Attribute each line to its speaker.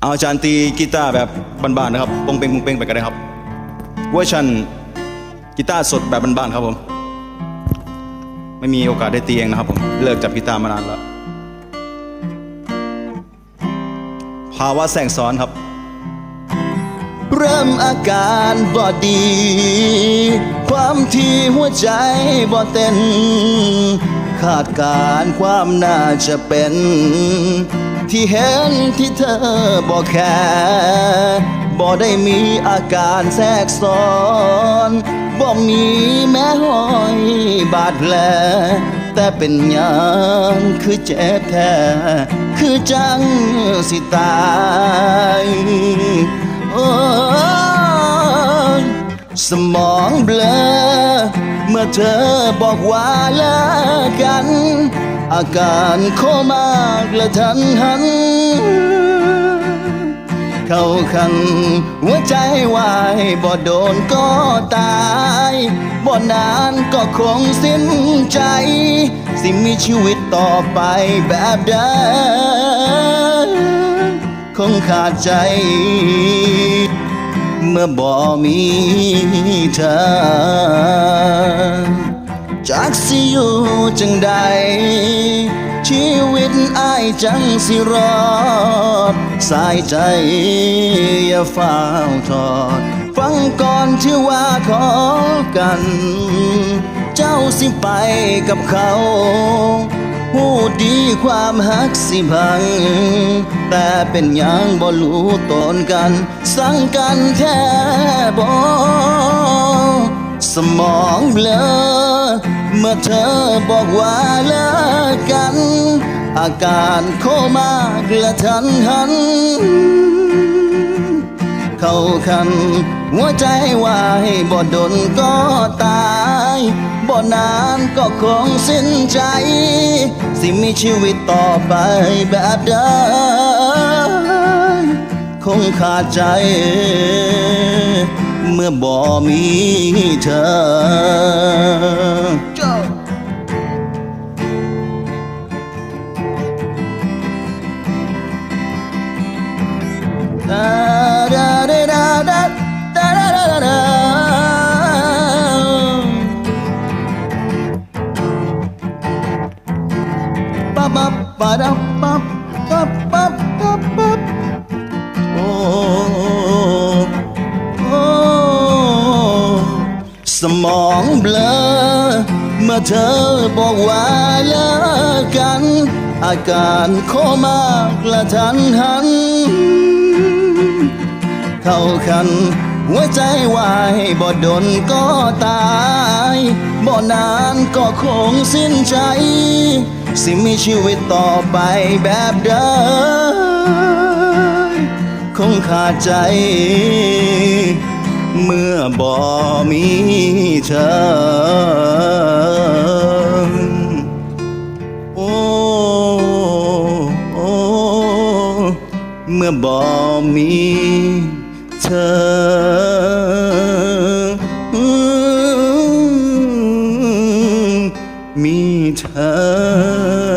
Speaker 1: เอาอาจารย์ตีกีตาร์แบบบ้านๆนะครับปงเปงปงเปงไปกันเลยครับเวอร์ชันกีตาร์สดแบบบ้านๆครับผม ไม่มีโอกาสได้ตีเองนะครับผมเลิกจับกีตาร์มานานแล้วภาวะแสงซ้อนครับ
Speaker 2: เริ่มอาการบ่ดี ความที่หัวใจบ่เต้น ขาดการความน่าจะเป็น ที่เห็นที่เธอบ่แค่บ่ได้มีอาการแทรกซ้อนบ่มีแม้หอยบาดแผลแต่เป็นยังคือเจ็บแท้คือจังสิตายโอ้สมองเบลอเมื่อเธอบอกว่าเลิกกัน อาการโคมากและทันหัน เข้าขันหัวใจวายบ่โดนก็ตายบ่นานก็คงสิ้นใจ สิมีชีวิตต่อไปแบบใดคงขาดใจ เมื่อบ่มีเธอ จากสิอยู่จังใด ชีวิตอายจังสิรอด สายใจอย่าเฝ้าทอด ฟังก่อนที่ว่าขอกัน เจ้าสิไปกับเขาหูดีความหักสิพัง แต่เป็นยังบ่รู้ตนกัน สั่งกันแท้บ่ สมองเบลอเมื่อเธอบอกว่าเลิกกัน อาการโคมากและทันหัน เข้าคัน หัวใจวายบ่ดนก็ตายบ่นานก็คงสิ้นใจ สิมีชีวิตต่อไปแบบใดคงขาดใจ เมื่อบ่มีเธอดาดาดาดาดาดา สมองเบลอเมื่อเธอบอกว่าเลิกกัน อาการโคมากและทันหัน เข้าคันหัวใจวายบ่ดนก็ตายบ่นานก็คงสิ้นใจ สิมีชีวิตต่อไปแบบเดิมคงขาดใจ เมื่อบ่มีเธอ โอเมื่อบ่มีเธอมีเธอ